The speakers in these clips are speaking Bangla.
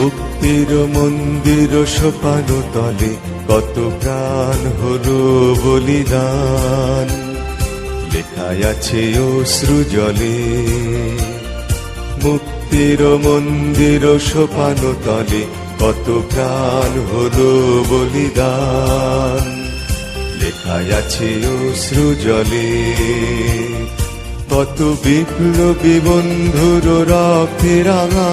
মুক্তির মন্দির সোপানো তলে কত প্রাণ হলো বলিদান। লেখায় আছে অশ্রু জলে মুক্তির মন্দির সোপানো তলে কত প্রাণ হলো বলিদান। লেখায় আছে অশ্রু জলে কত বিপ্লবী বন্ধুর রক্তে রাঙা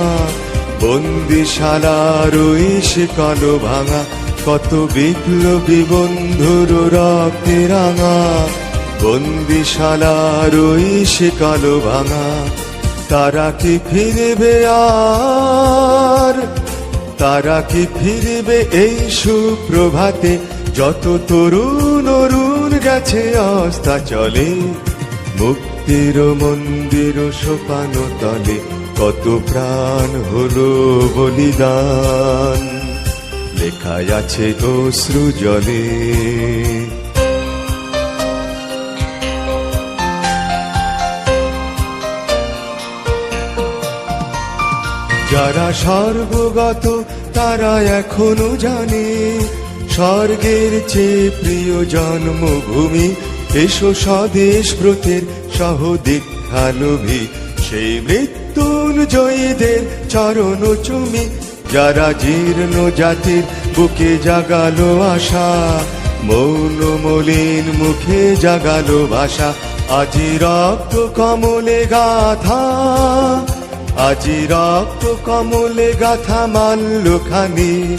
বন্দিশালার সে কালো ভাঙা, কত বিপ্লবী বন্ধুর রক্তে রাঙা বন্দিশালার সে কালো ভাঙা, তারা কি ফিরবে আর? তারা কি ফিরবে এই সুপ্রভাতে? যত তরুণ অরুণ গেছে অস্তা চলে মুক্তির মন্দির সোপানো তলে কত প্রাণ হলো বলিদান। লেখায় আছে অশ্রু জলে যারা স্বর্গগত তারা এখনও জানে, স্বর্গের চেয়ে প্রিয় জন্মভূমি এসো স্বদেশ ব্রতের সহ দীক্ষালোভী সেই মৃত্যুঞ্জয়ীদের চরণ চুমি, যারা জীর্ণ জাতির বুকে জাগালো আশা। মৌন মলিন মুখে জাগালো ভাষা, আজি রক্ত কমলে গাথা আজি রক্ত কমলে গাথা মাল্য খানি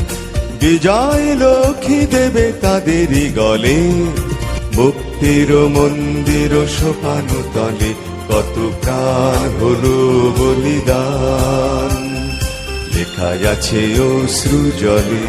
বিজয় লক্ষ্মী দেবে তাদেরই গলে। মুক্তির মন্দির সোপান তলে কত প্রাণ হলো বলিদান। লেখা আছে অশ্রু জলে